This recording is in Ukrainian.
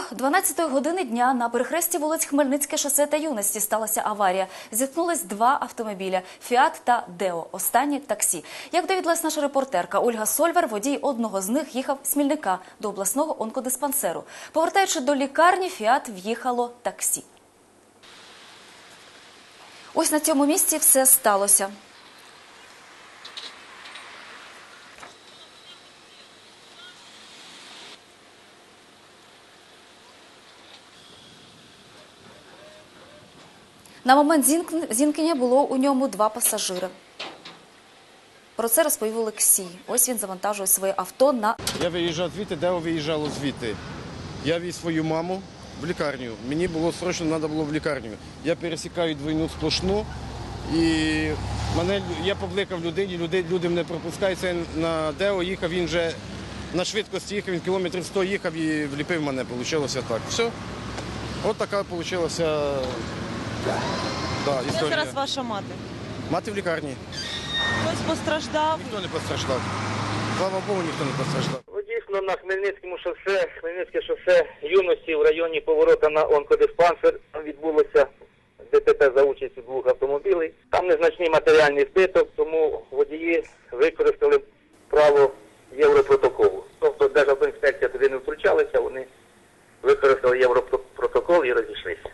Близько 12 години дня на перехресті вулиць Хмельницьке шосе та юності сталася аварія. Зіткнулись два автомобіля Фіат та Део. Останнє таксі. Як довідалась наша репортерка Ольга Сольвер, водій одного з них їхав з Смільника до обласного онкодиспансеру. Повертаючи до лікарні, Фіат в'їхало таксі. Ось на цьому місці все сталося. На момент зіткнення було у ньому два пасажири. Про це розповів Олексій. Ось він завантажує своє авто на Я виїжджав звідти, де виїжджало звідти. Я віз свою маму в лікарню. Мені було срочно треба було в лікарню. Я пересікаю двойну сплошну і мене, я побликав людині, люди, люди мене пропускають. Це на Део їхав, він вже на швидкості їхав, він кілометрів 100 їхав і вліпив мене. Получилося так. Все. От така вийшла Да, історія. зараз ваша мати? Мати в лікарні. Хтось постраждав? Ніхто не постраждав. Слава Богу, ніхто не постраждав. Дійсно, на Хмельницькому шосе, Хмельницьке шосе юності в районі поворота на онкодиспансер відбулося ДТП за участю двох автомобілів. Там незначний матеріальний збиток, тому водії використали право європротоколу. Тобто Державна інспекція туди не втручалася, вони використали європротокол і розійшлися.